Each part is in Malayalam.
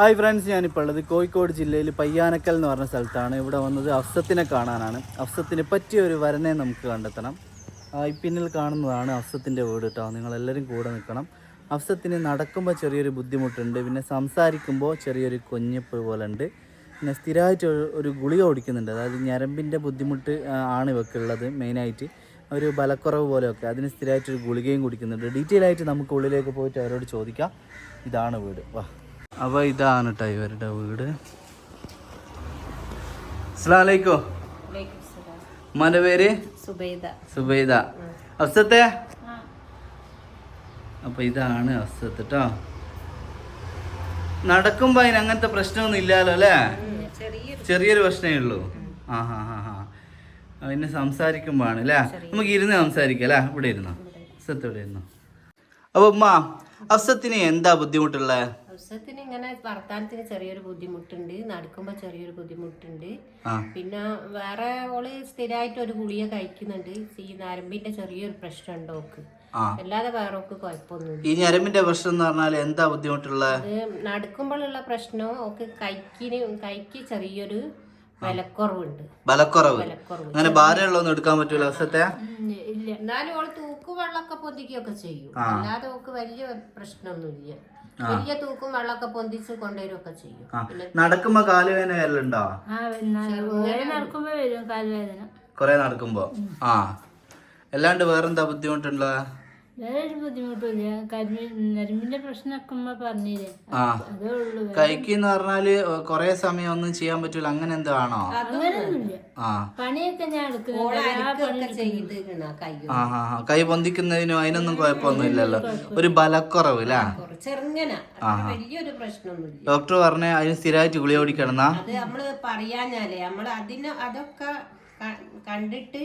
ഹായ് ഫ്രണ്ട്സ് ഞാനിപ്പോൾ ഉള്ളത് കോഴിക്കോട് ജില്ലയിൽ പയ്യാനക്കൽ എന്ന് പറഞ്ഞ സ്ഥലത്താണ്. ഇവിടെ വന്നത് അഫ്സത്തിനെ കാണാനാണ്. അഫ്സത്തിന് പറ്റിയ ഒരു വരനെ നമുക്ക് കണ്ടെത്തണം. ഈ പിന്നിൽ കാണുന്നതാണ് അഫ്സത്തിന്റെ വീട് കേട്ടോ നിങ്ങളെല്ലാവരും കൂടെ നിൽക്കണം. അഫ്സത്തിന് നടക്കുമ്പോൾ ചെറിയൊരു ബുദ്ധിമുട്ടുണ്ട്. പിന്നെ സംസാരിക്കുമ്പോൾ ചെറിയൊരു കൊഞ്ഞപ്പ് പോലെ ഉണ്ട് പിന്നെ സ്ഥിരമായിട്ട് ഒരു- ഗുളി ഗുളിക ഓടിക്കുന്നുണ്ട് അതായത് ഞരമ്പിന്റെ ബുദ്ധിമുട്ട് ആണ് ആണ് ഇവക്കുള്ളത് മെയിനായിട്ട്. ഒരു ബലക്കുറവ് പോലെയൊക്കെ. അതിന് സ്ഥിരമായിട്ടൊരു ഗുളികയും കുടിക്കുന്നുണ്ട്. ഡീറ്റെയിൽ ആയിട്ട് നമുക്ക് ഉള്ളിലേക്ക് പോയിട്ട് അവരോട് ചോദിക്കാം. ഇതാണ് വീട്. വാ. അപ്പോൾ ഇതാണ് കേട്ടോ ഇവരുടെ വീട് അസ്സലാമലൈക്കോ ഉമ്മാന്റെ പേര്? സുബൈദ. അഫ്സത്തെ അപ്പോൾ ഇതാണ് അഫ്സത്ത് കേട്ടോ നടക്കുമ്പോൾ അതിന് അങ്ങനത്തെ പ്രശ്നമൊന്നും ഇല്ലല്ലോ അല്ലേ? ചെറിയൊരു ചെറിയൊരു പ്രശ്നമേ ഉള്ളൂ. ആ ഹാ ഹാ ഹാ. പിന്നെ സംസാരിക്കുമ്പോഴാണ് അല്ലേ? നമുക്ക് ഇരുന്ന് സംസാരിക്കാം അല്ലേ? ഇവിടെ ഇരുന്നോ. അഫ്സത്ത് ഇവിടെ ഇരുന്നോ. അപ്പോൾ ഉമ്മ അഫ്സത്തിന് എന്താ ബുദ്ധിമുട്ടുള്ളത് അവസരത്തിന് ഇങ്ങനെ വർത്താനത്തിന് ചെറിയൊരു ബുദ്ധിമുട്ടുണ്ട്. നടക്കുമ്പോ ചെറിയൊരു ബുദ്ധിമുട്ടുണ്ട്. പിന്നെ വേറെ ഓൾ സ്ഥിരമായിട്ട് ഒരു ഗുളിക കഴിക്കുന്നുണ്ട്. ഈ നരമ്പിന്റെ ചെറിയൊരു പ്രശ്നം ഉണ്ട് ഓക്ക് അല്ലാതെ വേറെ ഓക്ക് കുഴപ്പമൊന്നുമില്ല. ഈ ഞരമ്പിന്റെ പ്രശ്നം എന്ന് പറഞ്ഞാൽ എന്താ ബുദ്ധിമുട്ടുള്ള? നടക്കുമ്പോഴുള്ള പ്രശ്നം ഓക്ക് കൈക്കിന് കൈക്ക് ചെറിയൊരു വിലക്കുറവുണ്ട്. ബലക്കുറവ് വിലക്കുറവ്. അങ്ങനെ ഭാരമുള്ളതൊന്നും എടുക്കാൻ പറ്റൂല ദിവസത്തെ? ഇല്ല. എന്നാലും ഓൾ തൂക്കും വെള്ളമൊക്കെ പൊന്തിക്കുകയൊക്കെ ചെയ്യും. അല്ലാതെ ഓക്ക് വലിയ പ്രശ്നമൊന്നുമില്ല. വലിയ തൂക്കും വെള്ളമൊക്കെ പൊന്തിച്ച് കൊണ്ടുവരുമൊക്കെ ചെയ്യും. നടക്കുമ്പോ കാലുവേദന വരലുണ്ടോ? നടക്കുമ്പോ വരും കാലുവേദന. കൊറേ നടക്കുമ്പോ? ആ. അല്ലാണ്ട് വേറെന്താ ബുദ്ധിമുട്ടുള്ള? വേറെ ഒരു ബുദ്ധിമുട്ടില്ല കരിമീൻ നരമ്പിന്റെ പ്രശ്നമൊക്കെ ഉമ്മ പറഞ്ഞില്ലേ കൈക്ക് എന്ന് പറഞ്ഞാൽ കൊറേ സമയം ഒന്നും ചെയ്യാൻ പറ്റൂല. അങ്ങനെ എന്തോ ആണോ? ആ. പണിയൊക്കെ ഞാൻ. കൈ പൊന്തിക്കുന്നതിനും അതിനൊന്നും കുഴപ്പമൊന്നും ഇല്ലല്ലോ ഒരു ബലക്കുറവ് അല്ലേ ഡോക്ടർ പറഞ്ഞ അതിന് സ്ഥിരമായിട്ട് ഗുളിക ഓടിക്കണം അത് നമ്മൾ പറയാഞ്ഞാലേ നമ്മൾ അതിന് അതൊക്കെ കണ്ടിട്ട്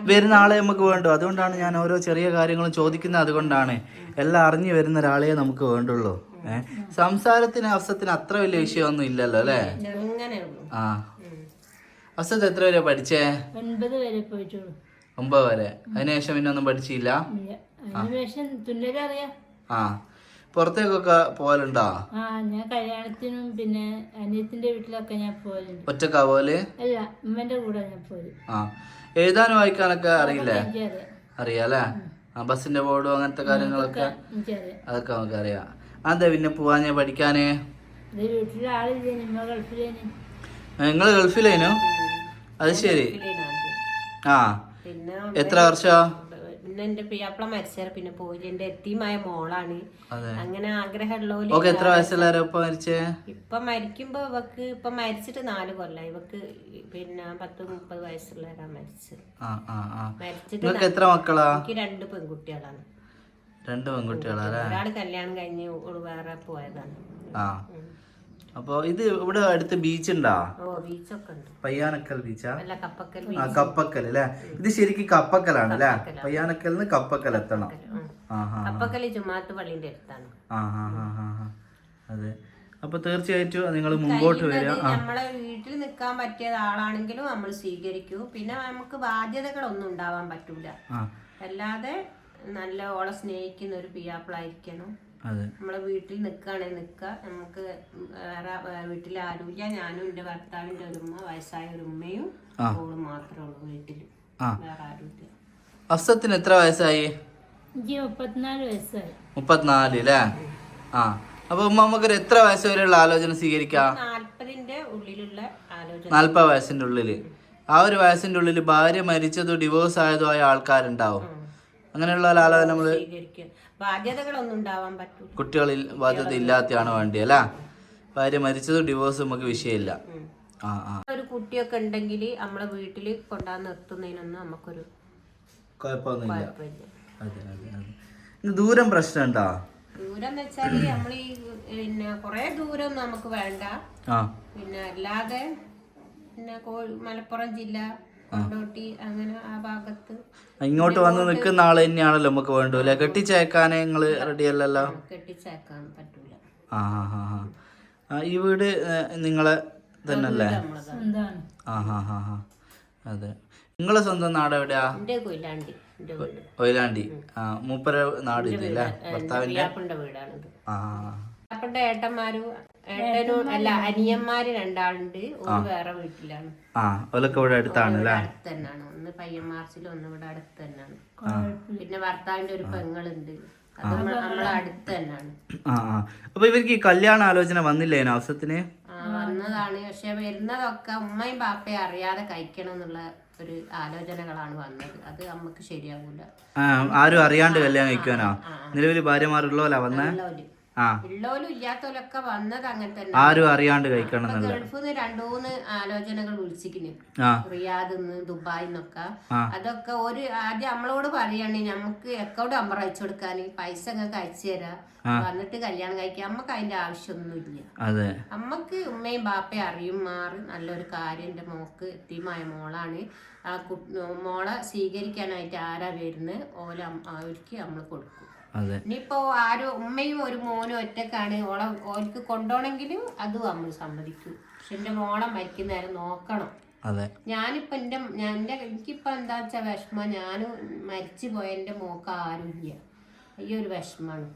വരുന്ന ആളെ നമുക്ക് വേണ്ടു. അതുകൊണ്ടാണ് ഞാൻ ഓരോ ചെറിയ കാര്യങ്ങളും ചോദിക്കുന്നത് അതുകൊണ്ടാണ്. എല്ലാം അറിഞ്ഞു വരുന്ന ഒരാളെ നമുക്ക് വേണ്ടുള്ളൂ. ഏഹ് സംസാരത്തിന് അവസരത്തിന് അത്ര വലിയ വിഷയമൊന്നും ഇല്ലല്ലോ അല്ലേ? ആ. അവസരത്ത് എത്ര വരെ പഠിച്ചേ? ഒൻപത് വരെ പോയിട്ടുള്ളൂ. ഒമ്പത് വരെ. അതിനുശേഷം പിന്നെ ഒന്നും പഠിച്ചില്ല? ആ. പുറത്തേക്കൊക്കെ പോകലുണ്ടോ ആ ഞാൻ കല്യാണത്തിനും പിന്നെ അനിയത്തിന്റെ വീട്ടിലൊക്കെ ഞാൻ പോകലുണ്ട് ഒറ്റക്കാ പോലെ അല്ല ഉമ്മന്റെ കൂടെ ഞാൻ പോയി ആ എഴുതാനും വായിക്കാനൊക്കെ അറിയില്ലേ? എനിക്കറിയാം. അറിയാല്ലേ ആ ബസ്സിന്റെ ബോർഡും അങ്ങനത്തെ കാര്യങ്ങളൊക്കെ എനിക്കറിയാം അതൊക്കെ നമുക്ക് അറിയാം അതെ പിന്നെ പോവാഞ്ഞ പഠിക്കാന്? ഇത് വീട്ടിലെ ആളില്ലേ നിമ്മ ഗൾഫിലേന്. നിങ്ങൾ ഗൾഫിലേനു? അത് ശരി. ആ പിന്നെ എത്ര വർഷം? പിന്നെ എന്റെ പിയാപ്പിള മരിച്ചാൽ പിന്നെ പോയില്ല എന്റെ എത്തിയുമായ മോളാണ്. അങ്ങനെ ആഗ്രഹമുള്ളവര് എത്ര വയസ്സുള്ളവരെ ഇപ്പൊ മരിക്കുമ്പോ ഇവക്ക് ഇപ്പൊ മരിച്ചിട്ട് നാല് കൊല്ലം ഇവക്ക് പിന്നെ പത്ത് മുപ്പത് വയസ്സുള്ളവരാ മരിച്ചത്. മരിച്ചിട്ട് എത്ര മക്കളാ? എനിക്ക് രണ്ട് പെൺകുട്ടികളാണ്. രണ്ട് പെൺകുട്ടികളാ അല്ലേ? ഒരാൾ കല്യാണം കഴിഞ്ഞ് വേറെ പോയതാണ്. അപ്പൊ ഇത് ഇവിടെ അടുത്ത് ബീച്ച് ഉണ്ടാ പയ്യാനക്കൽ ബീച്ചാ? ആ കപ്പക്കൽ അല്ലെ? ഇത് ശരിക്കും കപ്പക്കലാണ് അല്ലെ? പയ്യാനക്കൽ നിന്ന് കപ്പക്കൽ എത്തണം. അതെ. അപ്പൊ തീർച്ചയായിട്ടും നിങ്ങൾ മുമ്പോട്ട് വരിക. നമ്മളെ വീട്ടിൽ നിൽക്കാൻ പറ്റിയ ആളാണെങ്കിലും നമ്മൾ സ്വീകരിക്കൂ. പിന്നെ നമുക്ക് ബാധ്യതകളൊന്നും ഉണ്ടാവാൻ പറ്റൂല. അല്ലാതെ നല്ല ഓളെ സ്നേഹിക്കുന്ന ഒരു പിയാപ്പിളായിരിക്കണം. നമ്മളെ വീട്ടിൽ നിൽക്കുകയാണെങ്കിൽ നിൽക്കുക നമുക്ക് വേറെ വീട്ടിൽ ആരുമില്ല ഞാനും എന്റെ ഭർത്താവിന്റെ ഒരു ഉമ്മ വയസ്സായ ഒരു ഉമ്മയും ഓളും മാത്രമേ ഉള്ളൂ വീട്ടിൽ. വേറെ ആരുമില്ല അഫ്സത്തിന് എത്ര വയസ്സായി? മുപ്പത്തിനാല് അല്ലേ ആ. അപ്പൊ ഉമ്മ നമുക്കൊരു എത്ര വയസ്സ് വരെയുള്ള ആലോചന സ്വീകരിക്കാം? നാല്പത് വയസ്സിന്റെ ഉള്ളിൽ. ആ ഒരു വയസ്സിന്റെ ഉള്ളിൽ ഭാര്യ മരിച്ചതോ ഡിവോഴ്സ് ആയതോ ആയ ആൾക്കാരുണ്ടാവും. അങ്ങനെയുള്ള ഒരു ആലോചന നമ്മൾ ബാധ്യതകളൊന്നും ഉണ്ടാവാൻ പറ്റും കുട്ടികളിൽ ബാധ്യത ഇല്ലാത്തതാണ് വേണ്ടി അല്ല? ഭാര്യ മരിച്ചത് ഡിവോഴ്സ് നമുക്ക് വിഷയമില്ല. ഒരു കുട്ടിയൊക്കെ ഉണ്ടെങ്കിൽ നമ്മളെ വീട്ടിൽ കൊണ്ടാ നിർത്തുന്നതിനൊന്നും നമുക്കൊരു കുഴപ്പമൊന്നുമില്ല. ദൂരം പ്രശ്നമുണ്ടോ ദൂരം എന്ന് വെച്ചാൽ നമ്മൾ ഈ പിന്നെ കൊറേ ദൂരം നമുക്ക് വേണ്ട. പിന്നെ അല്ലാതെ പിന്നെ മലപ്പുറം ജില്ല കൊണ്ടോട്ടി അങ്ങനെ ആ ഭാഗത്ത് ഇങ്ങോട്ട് വന്ന് നിൽക്കുന്ന ആൾ തന്നെയാണല്ലോ നമുക്ക് വേണ്ടൂല കെട്ടിച്ചേക്കാൻ നിങ്ങൾ റെഡി അല്ലല്ലോ കെട്ടിച്ചേക്കാൻ പറ്റൂല. ആ ആ ആ ആ. ആ ഈ വീട് നിങ്ങളെ തന്നെ. അല്ലേ ആ ഹാ ഹാ ഹാ അതെ. നിങ്ങളെ സ്വന്തം നാട് എവിടെയാ? കൊയിലാണ്ടി ആ മൂപ്പര നാട് ഇല്ലേ ഭർത്താവിന്റെ ആ. പുയ്യാപ്പന്റെ ഏട്ടന്മാരും ഏട്ടനും അല്ല അനിയന്മാര് രണ്ടാളുണ്ട്. ഒന്ന് വേറെ വീട്ടിലാണ്. ആ ഇവിടെ അടുത്താണ് അല്ലേ? അടുത്ത് തന്നെയാണ് ഒന്ന് പയ്യന്മാർച്ചിലും ഒന്ന് ഇവിടെ അടുത്ത് തന്നെയാണ് പിന്നെ ഭർത്താവിന്റെ ഒരു പെങ്ങളുണ്ട്. അത് നമ്മളെ നമ്മളെ അടുത്ത് തന്നെയാണ് ആ ആ. അപ്പൊ ഇവർക്ക് ഈ കല്യാണ ആലോചന വന്നില്ലേ അവസരത്തിന് ആ, വന്നതാണ്. പക്ഷെ വരുന്നതൊക്കെ ഉമ്മയും പാപ്പയും അറിയാതെ കഴിക്കണം എന്നുള്ള ഒരു ആലോചനകളാണ് വന്നത്. അത് നമുക്ക് ശരിയാവൂല. ആ ആരും അറിയാണ്ട് കല്യാണം കഴിക്കുവാനോ? നിലവിൽ ഭാര്യമാരുള്ളോലാ വന്നേ? ഉള്ളോലും ഇല്ലാത്തോലൊക്കെ വന്നത് അങ്ങനെ തന്നെ ആരും അറിയാണ്ട് കഴിക്കണം ഗൾഫ് രണ്ടുമൂന്ന് ആലോചനകൾ വിളിച്ചിരിക്കുന്നു ദുബായിൽ നിന്നൊക്കെ അതൊക്കെ ഒരു ആദ്യം നമ്മളോട് പറയണേ നമുക്ക് അക്കൗണ്ട് നമ്പർ അയച്ചു കൊടുക്കാൻ പൈസ ഒക്കെ അയച്ചു തരാം. വന്നിട്ട് കല്യാണം കഴിക്കാം നമുക്ക് അതിന്റെ ആവശ്യമൊന്നുമില്ല. അമ്മയ്ക്ക് ഉമ്മയും ബാപ്പയും അറിയും മാറി നല്ലൊരു കാര്യം എന്റെ മോക്ക് എത്തിയമായ മോളാണ്. ആ മോളെ സ്വീകരിക്കാനായിട്ട് ആരാ വരുന്നത്? ഓല അവർക്ക് നമ്മൾ കൊടുക്കും. ഇനിയിപ്പോ ആരും ഉമ്മയും ഒരു മോനും ഒറ്റക്കാണ്. ഓളെ ഓൾക്ക് കൊണ്ടോണെങ്കിലും അതും നമ്മൾ സമ്മതിക്കും. പക്ഷെ എന്റെ മോളെ മരിക്കുന്നേരം നോക്കണം. അതെ. ഞാനിപ്പോ എന്റെ എന്റെ എനിക്കിപ്പോ എന്താ വെച്ചാ വിഷമം. ഞാനും മരിച്ചു പോയ എന്റെ മോക്ക് ഇല്ല ഈ ഒരു വിഷമാണ്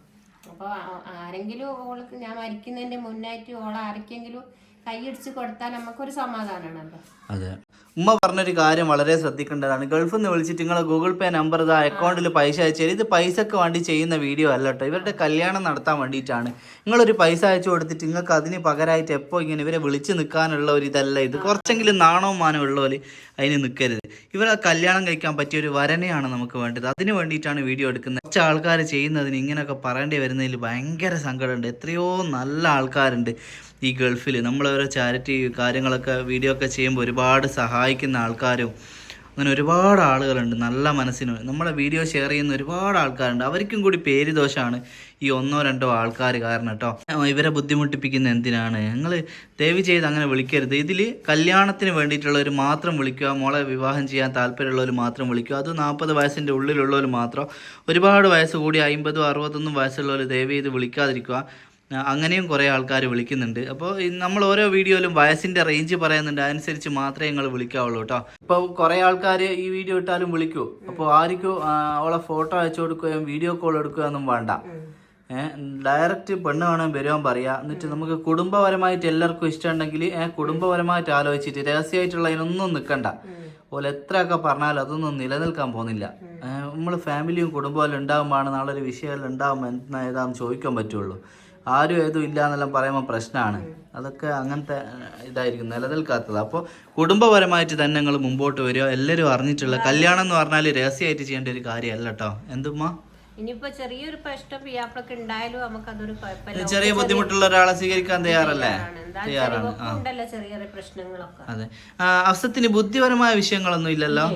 അപ്പോൾ ആരെങ്കിലും ഓൾക്ക് ഞാൻ മരിക്കുന്നതിന്റെ മുന്നായിട്ട് ഓളെ ആർക്കെങ്കിലും കൈയടിച്ച് കൊടുത്താൽ നമുക്കൊരു സമാധാനമാണല്ലോ. അതെ. ഉമ്മ പറഞ്ഞൊരു കാര്യം വളരെ ശ്രദ്ധിക്കേണ്ടതാണ്. ഗൾഫിൽ നിന്ന് വിളിച്ചിട്ട് നിങ്ങളെ ഗൂഗിൾ പേ നമ്പർ ഇതാ അക്കൗണ്ടിൽ പൈസ അയച്ചു ഇത് പൈസക്ക് വേണ്ടി ചെയ്യുന്ന വീഡിയോ അല്ല കേട്ടോ. ഇവരുടെ കല്യാണം നടത്താൻ വേണ്ടിയിട്ടാണ്. നിങ്ങളൊരു പൈസ അയച്ചു കൊടുത്തിട്ട് നിങ്ങൾക്ക് അതിന് പകരമായിട്ട് എപ്പോൾ ഇങ്ങനെ ഇവരെ വിളിച്ച് നിൽക്കാനുള്ള ഒരു ഇതല്ല ഇത്. കുറച്ചെങ്കിലും നാണവും മാനവും ഉള്ളവർ അതിന് നിൽക്കരുത് ഇവരെ കല്യാണം കഴിക്കാൻ പറ്റിയ ഒരു വരനെയാണ് നമുക്ക് വേണ്ടത്. അതിന് വേണ്ടിയിട്ടാണ് വീഡിയോ എടുക്കുന്നത്. കുറച്ച് ആൾക്കാർ ചെയ്യുന്നതിന് ഇങ്ങനെയൊക്കെ പറയേണ്ടി വരുന്നതിൽ ഭയങ്കര സങ്കടമുണ്ട്. എത്രയോ നല്ല ആൾക്കാരുണ്ട്. ഈ ഗൾഫിൽ നമ്മളവരെ ചാരിറ്റി കാര്യങ്ങളൊക്കെ വീഡിയോ ഒക്കെ ചെയ്യുമ്പോൾ ഒരുപാട് സഹായിക്കുന്ന ആൾക്കാരും അങ്ങനെ ഒരുപാട് ആളുകളുണ്ട് നല്ല മനസ്സിന്. നമ്മളെ വീഡിയോ ഷെയർ ചെയ്യുന്ന ഒരുപാട് ആൾക്കാരുണ്ട്. അവർക്കും കൂടി പേര് ദോഷമാണ് ഈ ഒന്നോ രണ്ടോ ആൾക്കാർ കാരണം കേട്ടോ. ഇവരെ ബുദ്ധിമുട്ടിപ്പിക്കുന്ന എന്തിനാണ്? നിങ്ങൾ ദയവ് ചെയ്ത് അങ്ങനെ വിളിക്കരുത്. ഇതിൽ കല്യാണത്തിന് വേണ്ടിയിട്ടുള്ളവർ മാത്രം വിളിക്കുക മോളെ വിവാഹം ചെയ്യാൻ താല്പര്യമുള്ളവർ മാത്രം വിളിക്കുക അത് നാൽപ്പത് വയസ്സിന്റെ ഉള്ളിലുള്ളവർ മാത്രം. ഒരുപാട് വയസ്സ് കൂടി അമ്പതും അറുപത്തൊന്നും വയസ്സുള്ളവർ ദയവ് ചെയ്ത് വിളിക്കാതിരിക്കുക. അങ്ങനെയും കുറേ ആൾക്കാർ വിളിക്കുന്നുണ്ട്. അപ്പോൾ നമ്മൾ ഓരോ വീഡിയോയിലും വയസ്സിന്റെ റേഞ്ച് പറയുന്നുണ്ട്. അതനുസരിച്ച് മാത്രമേ ഞങ്ങൾ വിളിക്കാവുള്ളൂ കേട്ടോ ഇപ്പോൾ കുറേ ആൾക്കാർ ഈ വീഡിയോ ഇട്ടാലും വിളിക്കൂ. അപ്പോൾ ആർക്കും അവളെ ഫോട്ടോ അയച്ചു കൊടുക്കുകയും വീഡിയോ കോൾ എടുക്കുകയൊന്നും വേണ്ട. ഡയറക്റ്റ് പെണ്ണ് വേണം വരുവാൻ പറയാ. എന്നിട്ട് നമുക്ക് കുടുംബപരമായിട്ട് എല്ലാവർക്കും ഇഷ്ടമുണ്ടെങ്കിൽ കുടുംബപരമായിട്ട് ആലോചിച്ചിട്ട് രഹസ്യമായിട്ടുള്ള അതിനൊന്നും നിൽക്കണ്ട. പോലെ എത്രയൊക്കെ പറഞ്ഞാലും അതൊന്നും നിലനിൽക്കാൻ പോകുന്നില്ല. നമ്മൾ ഫാമിലിയും കുടുംബവും എല്ലാം ഉണ്ടാകുമ്പോഴാണ് നാളെ ഒരു വിഷയം ഉണ്ടാകുമ്പോൾ എന്താ ഏതാണെന്ന് ചോദിക്കാൻ പറ്റുള്ളൂ. ആരും ഏതും ഇല്ല എന്നെല്ലാം പറയുമ്പോൾ പ്രശ്നമാണ് അതൊക്കെ അങ്ങനത്തെ ഇതായിരിക്കും നിലനിൽക്കാത്തത്. അപ്പോൾ കുടുംബപരമായിട്ട് തന്നെ നിങ്ങൾ മുമ്പോട്ട് വരിക. എല്ലാവരും അറിഞ്ഞിട്ടുള്ള കല്യാണം എന്ന് പറഞ്ഞാൽ രഹസ്യമായിട്ട് ചെയ്യേണ്ട ഒരു കാര്യമല്ല കേട്ടോ എന്തുമ്മാ? ഇനിയിപ്പോ ചെറിയൊരു പ്രശ്നം പിയാപ്പിളൊക്കെ ഉണ്ടായാലും നമുക്കതൊരു കുഴപ്പമില്ല. ചെറിയ ബുദ്ധിമുട്ടുള്ള ഒരാളെ സ്വീകരിക്കാൻ തയ്യാറല്ലേ? തയ്യാറാണ്. ചെറിയ പ്രശ്നങ്ങളൊക്കെ. അതെ. അവസരത്തിന് ബുദ്ധിപരമായ വിഷയങ്ങളൊന്നും ഇല്ലല്ലോ?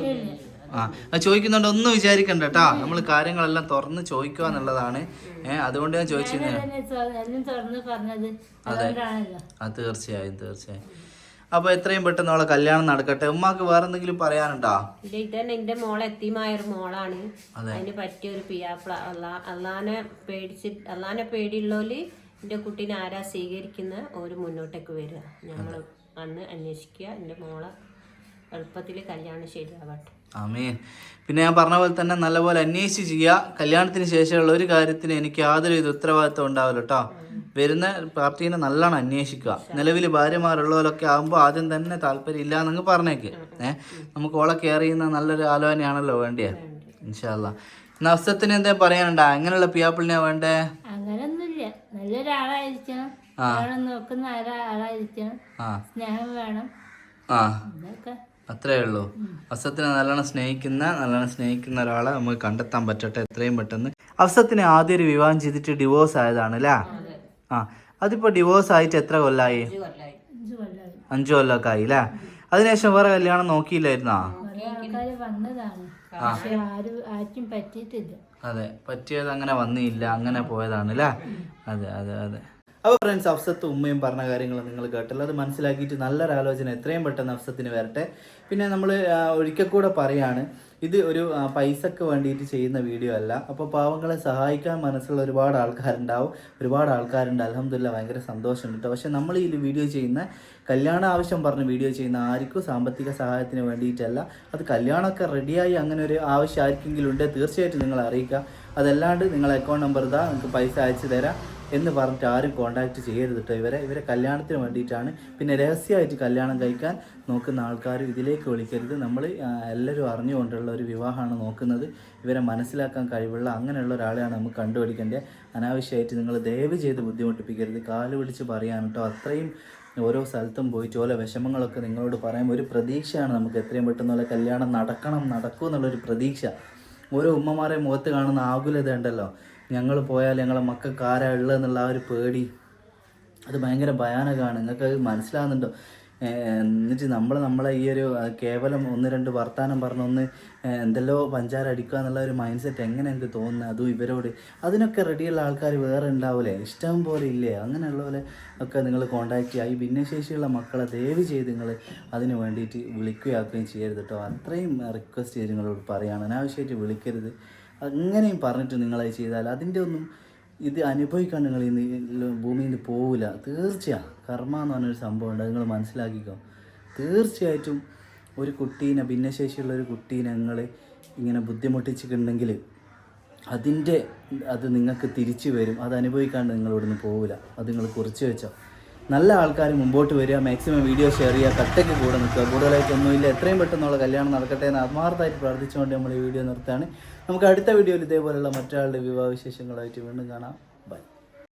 ആ ചോദിക്കുന്നുണ്ട് ഒന്നും വിചാരിക്കണ്ട കേട്ടാ നമ്മൾ കാര്യങ്ങളെല്ലാം തുറന്ന് ചോദിക്കുക എന്നുള്ളതാണ്. ഏഹ് അതുകൊണ്ട് ഞാൻ ചോദിച്ചത് അതെ. അത് തീർച്ചയായും തീർച്ചയായും. അപ്പൊ എത്രയും പെട്ടെന്ന് അവളെ കല്യാണം നടക്കട്ടെ. ഉമ്മാക്ക് വേറെ എന്തെങ്കിലും പറയാനുണ്ടോ ഇതന്നെ എന്റെ മോളെ എത്തിമായ ഒരു മോളാണ്. അതെ. അതിന് പറ്റിയ ഒരു പിയാപ്പിള അള്ളാ അള്ളാനെ പേടിച്ച് അള്ളാനെ പേടിയുള്ളോൽ എന്റെ കുട്ടീനെ ആരാ സ്വീകരിക്കുന്ന? ഒരു മുന്നോട്ടേക്ക് വരിക. നമ്മൾ വന്ന് അന്വേഷിക്കുക. എന്റെ മോളെ എളുപ്പത്തിൽ കല്യാണം ശരിയാവട്ടെ. ആമീൻ. പിന്നെ ഞാൻ പറഞ്ഞ പോലെ തന്നെ നല്ലപോലെ അന്വേഷിച്ച് ചെയ്യുക. കല്യാണത്തിന് ശേഷമുള്ള ഒരു കാര്യത്തിന് എനിക്ക് യാതൊരു വിധ ഉത്തരവാദിത്വം ഉണ്ടാവില്ല കേട്ടോ. വരുന്ന പാർട്ടീനെ നല്ലോണം അന്വേഷിക്കുക. നിലവിൽ ഭാര്യമാരുള്ളവരൊക്കെ ആകുമ്പോൾ ആദ്യം തന്നെ താല്പര്യം ഇല്ല എന്നങ്ങ് പറഞ്ഞേക്ക്. ഏഹ് നമുക്ക് ഓളെ കെയർ ചെയ്യുന്ന നല്ലൊരു ആലോചനയാണല്ലോ വേണ്ടിയ. ഇൻഷാല്ല നഫ്സത്തിന് എന്താ പറയാനുണ്ടോ? അങ്ങനെയുള്ള പിയാപ്പിളിനെ വേണ്ടേ? അങ്ങനൊന്നുമില്ല നല്ലൊരാളായിരിക്കണം. നോക്കുന്ന ആളായിരിക്കണം. സ്നേഹം വേണം. ആ. അത്രേ ഉള്ളൂ. അവസത്തിനെ നല്ലോണം സ്നേഹിക്കുന്ന നല്ലോണം സ്നേഹിക്കുന്ന ഒരാളെ നമുക്ക് കണ്ടെത്താൻ പറ്റട്ടെ എത്രയും പെട്ടെന്ന്. അവസത്തിനെ ആദ്യം ഒരു വിവാഹം ചെയ്തിട്ട് ഡിവോഴ്സ് ആയതാണ് അല്ലേ? ആ അതിപ്പോ ഡിവോഴ്സ് ആയിട്ട് എത്ര കൊല്ലായി? അഞ്ച് കൊല്ലായി. അഞ്ചു കൊല്ലമൊക്കെ ആയി അല്ലേ? അതിനുശേഷം വേറെ കല്യാണം നോക്കിയില്ലായിരുന്നാ? അതെ പറ്റിയത് അങ്ങനെ വന്നില്ല അങ്ങനെ പോയതാണ് അല്ലേ? അതെ അതെ അതെ. അപ്പോൾ ഫ്രണ്ട്സ് അഫ്സത്ത് ഉമ്മയും പറഞ്ഞ കാര്യങ്ങൾ നിങ്ങൾ കേട്ടല്ലോ. അത് മനസ്സിലാക്കിയിട്ട് നല്ലൊരു ആലോചന എത്രയും പെട്ടെന്ന് അഫ്സത്തിന് വരട്ടെ. പിന്നെ നമ്മൾ ഒരിക്കൽ കൂടെ പറയാണ് ഇത് ഒരു പൈസക്ക് വേണ്ടിയിട്ട് ചെയ്യുന്ന വീഡിയോ അല്ല. അപ്പോൾ പാവങ്ങളെ സഹായിക്കാൻ മനസ്സുള്ള ഒരുപാട് ആൾക്കാരുണ്ടാവും. ഒരുപാട് ആൾക്കാരുണ്ട്. അലഹമില്ല ഭയങ്കര സന്തോഷമുണ്ട് കേട്ടോ പക്ഷെ നമ്മൾ ഈ വീഡിയോ ചെയ്യുന്ന കല്യാണ ആവശ്യം പറഞ്ഞ് വീഡിയോ ചെയ്യുന്ന ആർക്കും സാമ്പത്തിക സഹായത്തിന് വേണ്ടിയിട്ടല്ല. അത് കല്യാണമൊക്കെ റെഡിയായി അങ്ങനെ ഒരു ആവശ്യം ആർക്കെങ്കിലും ഉണ്ടെങ്കിൽ തീർച്ചയായിട്ടും നിങ്ങൾ അറിയിക്കുക. അതല്ലാണ്ട് നിങ്ങളെ അക്കൗണ്ട് നമ്പർ ഇതാ നിങ്ങൾക്ക് പൈസ അയച്ചു തരാം. എന്ന് പറഞ്ഞിട്ട് ആരും കോണ്ടാക്ട് ചെയ്യരുത് കേട്ടോ ഇവരെ ഇവരെ കല്യാണത്തിന് വേണ്ടിയിട്ടാണ്. പിന്നെ രഹസ്യമായിട്ട് കല്യാണം കഴിക്കാൻ നോക്കുന്ന ആൾക്കാരും ഇതിലേക്ക് വിളിക്കരുത്. നമ്മൾ എല്ലാവരും അറിഞ്ഞുകൊണ്ടുള്ള ഒരു വിവാഹമാണ് നോക്കുന്നത്. ഇവരെ മനസ്സിലാക്കാൻ കഴിവുള്ള അങ്ങനെയുള്ള ഒരാളെയാണ് നമുക്ക് കണ്ടുപിടിക്കേണ്ടത്. അനാവശ്യമായിട്ട് നിങ്ങൾ ദയവ് ചെയ്ത് ബുദ്ധിമുട്ടിപ്പിക്കരുത്. കാൽ പിടിച്ച് പറയാൻ കേട്ടോ അത്രയും ഓരോ സ്ഥലത്തും പോയിട്ട് ഓരോ വിഷമങ്ങളൊക്കെ നിങ്ങളോട് പറയാൻ ഒരു പ്രതീക്ഷയാണ് നമുക്ക് എത്രയും പെട്ടെന്നുള്ള കല്യാണം നടക്കണം നടക്കൂ എന്നുള്ളൊരു പ്രതീക്ഷ. ഓരോ ഉമ്മമാരെ മുഖത്ത് കാണുന്ന ആകുലത ഉണ്ടല്ലോ. ഞങ്ങൾ പോയാൽ ഞങ്ങളെ മക്കൾക്ക് ആരാ ഉള്ളതെന്നുള്ള ആ ഒരു പേടി. അത് ഭയങ്കര ഭയാനകമാണ്. നിങ്ങൾക്ക് അത് മനസ്സിലാകുന്നുണ്ടോ എന്നിട്ട് നമ്മൾ നമ്മളെ ഈ ഒരു കേവലം ഒന്ന് രണ്ട് വർത്തമാനം പറഞ്ഞൊന്ന് എന്തെല്ലോ പഞ്ചാര അടിക്കുക എന്നുള്ള ഒരു മൈൻഡ് സെറ്റ് എങ്ങനെ എനിക്ക് തോന്നുന്നത് അതും ഇവരോട്. അതിനൊക്കെ റെഡിയുള്ള ആൾക്കാർ വേറെ ഉണ്ടാവില്ലേ ഇഷ്ടം പോലെ ഇല്ലേ? പോലെ ഒക്കെ നിങ്ങൾ കോണ്ടാക്റ്റ് ചെയ്യുക. ഈ ഭിന്നശേഷിയുള്ള മക്കളെ ദയവ് ചെയ്ത് നിങ്ങൾ അതിന് വേണ്ടിയിട്ട് വിളിക്കുകയാക്കുകയും ചെയ്യരുത് കേട്ടോ അത്രയും റിക്വസ്റ്റ് ചെയ്ത് നിങ്ങളോട് പറയുകയാണ് അനാവശ്യമായിട്ട് വിളിക്കരുത്. അങ്ങനെയും പറഞ്ഞിട്ട് നിങ്ങളത് ചെയ്താൽ അതിന്റെ ഒന്നും ഇത് അനുഭവിക്കാൻ നിങ്ങൾ ഈ ഭൂമിയിൽ നിന്ന് പോവില്ല. തീർച്ചയാണ് കർമ്മ എന്ന് പറഞ്ഞൊരു സംഭവം ഉണ്ട് നിങ്ങൾ മനസ്സിലാക്കിക്കോ. തീർച്ചയായിട്ടും ഒരു കുട്ടീനെ ഭിന്നശേഷിയുള്ള ഒരു കുട്ടീനെ നിങ്ങൾ ഇങ്ങനെ ബുദ്ധിമുട്ടിച്ചിട്ടുണ്ടെങ്കിൽ അതിന്റെ അത് നിങ്ങൾക്ക് തിരിച്ചു വരും. അത് അനുഭവിക്കാണ്ട് നിങ്ങൾ ഇവിടുന്ന് പോവില്ല. അത് നിങ്ങൾ കുറിച്ച് വെച്ചോ. നല്ല ആൾക്കാർ മുമ്പോട്ട് വരിക. മാക്സിമം വീഡിയോ ഷെയർ ചെയ്യുക. കട്ടയ്ക്ക് കൂടെ നിൽക്കുക. കൂടുതലായിട്ടൊന്നുമില്ല എത്രയും പെട്ടെന്നുള്ള കല്യാണം നടക്കട്ടെ എന്ന് ആത്മാർത്ഥമായിട്ട് പ്രാർത്ഥിച്ചുകൊണ്ട് നമ്മൾ ഈ വീഡിയോ നിർത്താണ് നമുക്ക് അടുത്ത വീഡിയോയിൽ ഇതേപോലെയുള്ള മറ്റൊരാളുടെ വിവാഹ വിശേഷങ്ങളായിട്ട് വീണ്ടും കാണാം.